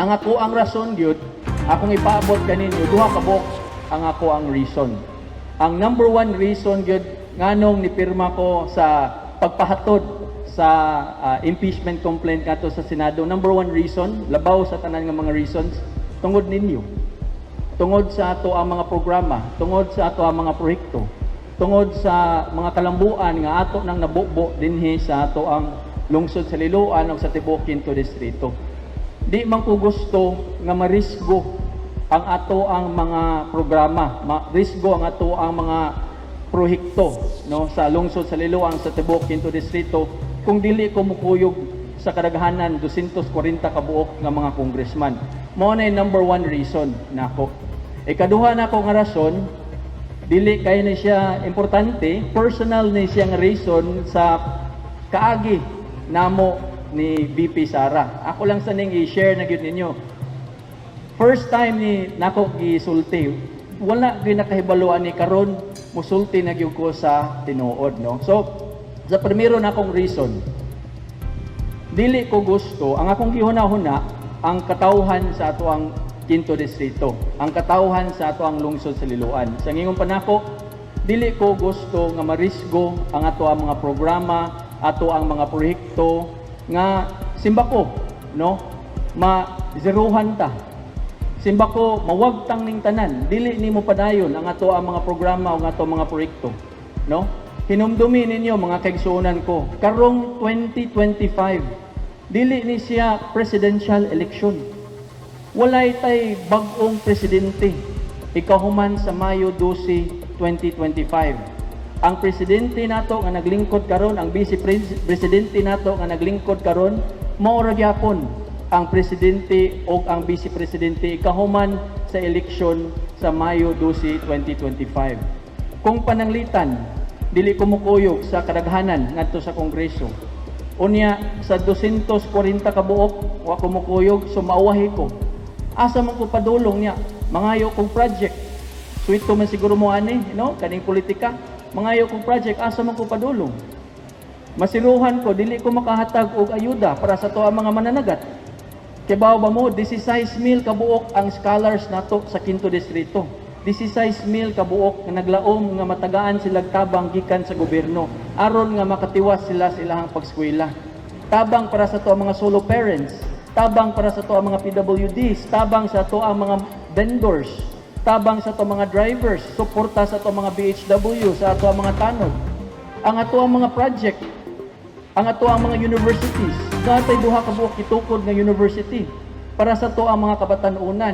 ang ako ang rason gyud. Akong ipaabot kaninyo duha ka buok ang ako ang reason. Ang number one reason gyud nganong nipirma ko sa pagpahatod sa ah, impeachment complaint kato sa Senado. Number one reason labaw sa tanan nga mga reasons tungod ninyo. Tungod sa ato ang mga programa, tungod sa ato ang mga proyekto, tungod sa mga kalambuan nga ato nang nabubo dinhi sa ato ang lungsod sa Liloan o sa tibuok Quinto Distrito. Di man ko gusto nga marisgo ang ato ang mga programa, marisgo ang ato ang mga proyekto no sa lungsod sa Liloan sa tibuok Quinto Distrito kung dili ko mukuyog sa kadaghanan 240 ka buok nga mga congressman. Mao na number one reason nako. Ikaduha na ko nga rason, dili kay na siya importante, personal ni siya nga reason sa kaagi namo ni VP Sara. Ako lang sa ning i-share na gyud ninyo. First time ni nako gisulti, wala gyud nakahibaluan ni karon musulti na gyud ko sa tinuod no. So sa primero na akong reason, dili ko gusto ang akong gihuna-huna ang katawhan sa ato ang Quinto Distrito, ang katawhan sa ato ang lungsod sa Liloan. Sa ngingong panako, dili ko gusto nga marisgo ang ato ang mga programa, ato ang mga proyekto nga simbako, no? Ma zerohan ta. Simbako mawagtang ning tanan, dili nimo padayon ang ato ang mga programa o ang ato mga proyekto, no? Hinumdumi ninyo mga kaigsuonan ko, karong 2025, dili ni siya presidential election. Walay tay bag-ong presidente. Ikahuman sa Mayo 12, 2025. Ang presidente nato nga naglingkod karon, ang vice pres- presidente nato nga naglingkod karon, mao ra gyapon ang presidente o ang vice presidente ikahuman sa eleksyon sa Mayo 12, 2025. Kung pananglitan, dili ko mukuyog sa kadaghanan ngadto sa Kongreso. Unya sa 240 ka buok wa ko mukuyog so mauwahi ko. Asa man ko padulong niya mangayo kong project. Ko man siguro mo ani, no? Kaning politika. Mangayo kong project asa man ko padulong. Masiruhan ko dili ko makahatag og ayuda para sa ang mga mananagat. Kibaw ba mo 16 mil kabuok ang scholars nato sa Quinto Distrito. 16 mil kabuok nga naglaom nga matagaan sila tabang gikan sa gobyerno aron nga makatiwas sila sa ilahang pagskwela. Tabang para sa ang mga solo parents, tabang para sa to ang mga PWDs, tabang sa to ang mga vendors, tabang sa to mga drivers, suporta sa to mga BHW, sa ato mga tanod. Ang ato ang mga project, ang ato ang mga universities, natay duha ka buok itukod nga university para sa to ang mga kabatanunan